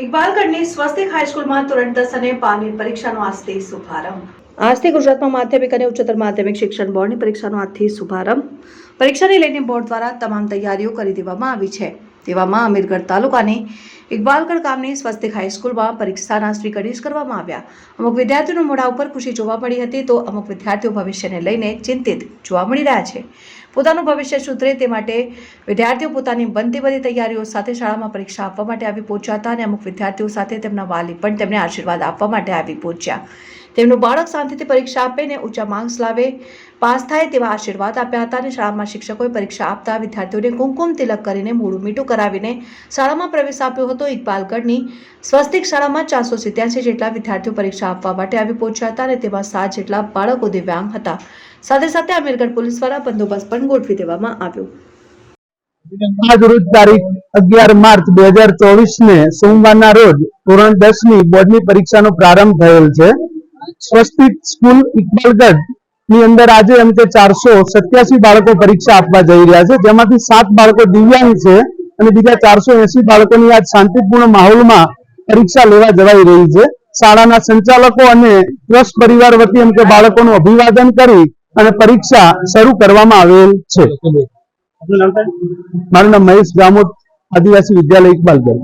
ઇકબાલગઢની સ્વસ્તિક હાઈસ્કૂલમાં ધોરણ દસ અને બારની પરીક્ષાનો આજથી શુભારંભ. આજથી ગુજરાતમાં માધ્યમિક અને ઉચ્ચતર માધ્યમિક શિક્ષણ બોર્ડની પરીક્ષાનો આજથી શુભારંભ. પરીક્ષાને લઈને બોર્ડ દ્વારા તમામ તૈયારીઓ કરી દેવામાં આવી છે. તેવામાં અમીરગઢ તાલુકાની ઇકબાલગઢ ગામની સ્વસ્તિક હાઈસ્કૂલમાં પરીક્ષાના સ્વીકરીશ કરવામાં આવ્યા. અમુક વિદ્યાર્થીઓના મોઢા ઉપર ખુશી જોવા મળી હતી તો અમુક વિદ્યાર્થીઓ ભવિષ્યને લઈને ચિંતિત જોવા મળી રહ્યા છે. પોતાનું ભવિષ્ય સુધરે તે માટે વિદ્યાર્થીઓ પોતાની બનતી બધી તૈયારીઓ સાથે શાળામાં પરીક્ષા આપવા માટે આવી પહોંચ્યા અને અમુક વિદ્યાર્થીઓ સાથે તેમના વાલી પણ તેમને આશીર્વાદ આપવા માટે આવી પહોંચ્યા. તેમનું બાળક શાંતિથી પરીક્ષા આપે ને ઊંચા માર્ક્સ લાવે, પાસ થાય તેવા આશીર્વાદ આપ્યા હતા અને શાળામાં શિક્ષકોએ પરીક્ષા આપતા વિદ્યાર્થીઓને કુમકુમ તિલક કરીને મોઢું મીઠું કરાવીને શાળામાં પ્રવેશ આપ્યો હતો ઇકબાલગઢની સ્વસ્તિક શાળામાં ચારસો સિત્યાસી જેટલા વિદ્યાર્થીઓ પરીક્ષા આપવા માટે આવી પહોંચ્યા હતા અને તેમાં સાત જેટલા બાળકો દિવ્યાંગ હતા. સાથે સાથે અમીરગઢ પોલીસ દ્વારા બંદોબસ્ત પણ ગોઠવી દેવામાં આવ્યો. આજ રોજ તારીખ અગિયાર માર્ચ બે હજાર ચોવીસ ને સોમવારના રોજ ધોરણ દસની બોર્ડની પરીક્ષાનો પ્રારંભ થયેલ છે. સ્વસ્તિક સ્કૂલ ઇકબાલગઢની અંદર આજે એમ ચારસો સત્યાસી બાળકો પરીક્ષા આપવા જઈ રહ્યા છે. જેમાંથી સાત બાળકો દિવ્યાંગ છે. અને બીજા ચારસો એસી બાળકોની આજ શાંતિપૂર્ણ માહોલમાં પરીક્ષા લેવા જવાઈ રહી છે. શાળાના સંચાલકો અને ટ્રસ્ટ પરિવાર વતી એમ કે બાળકોનું અભિવાદન કરી અને પરીક્ષા શરૂ કરવામાં આવેલ છે. મારું નામ મહેશ ગામોદ આદિવાસી વિદ્યાલય ઇકબાલગઢ